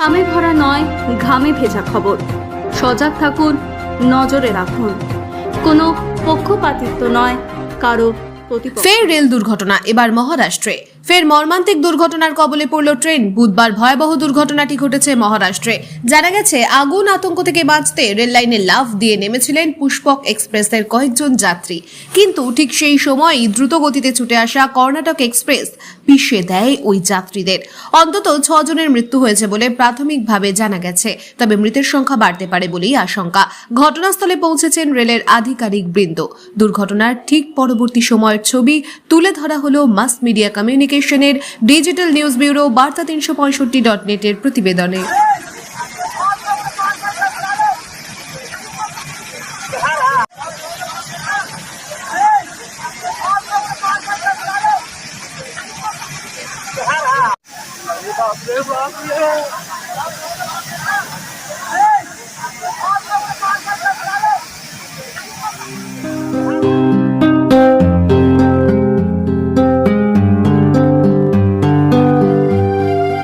ঘামে ভরা নয়, ঘামে ভেজা খবর। সজাগ থাকুন, নজরে রাখুন। কোনো পক্ষপাতিত্ব নয়, কারও ফের রেল দুর্ঘটনা, এবার মহারাষ্ট্রে। ফের মর্মান্তিক দুর্ঘটনার কবলে পড়ল ট্রেন। বুধবার ভয়াবহ দুর্ঘটনাটি ঘটেছে মহারাষ্ট্রে। জানা গেছে, আগুন আতঙ্ক থেকে বাঁচতে রেল লাইনে লাফ দিয়ে নেমেছিলেন পুষ্পক এক্সপ্রেসের কয়েকজন যাত্রী। কিন্তু ঠিক সেই সময়ই দ্রুত গতিতে ছুটে আসা কর্ণাটক এক্সপ্রেস পিষে দেয় ওই যাত্রীদের। অন্তত ছজনের মৃত্যু হয়েছে বলে প্রাথমিকভাবে জানা গেছে। তবে মৃতের সংখ্যা বাড়তে পারে বলেই আশঙ্কা। ঘটনাস্থলে পৌঁছেছেন রেলের আধিকারিক বৃন্দ। দুর্ঘটনার ঠিক পরবর্তী সময়ের ছবি তুলে ধরা হলো মাস মিডিয়া কমিউনিকেশনের ডিজিটাল নিউজ ব্যুরো বার্তা তিনশো পঁয়ষট্টি ডট নেটের প্রতিবেদনে। about this.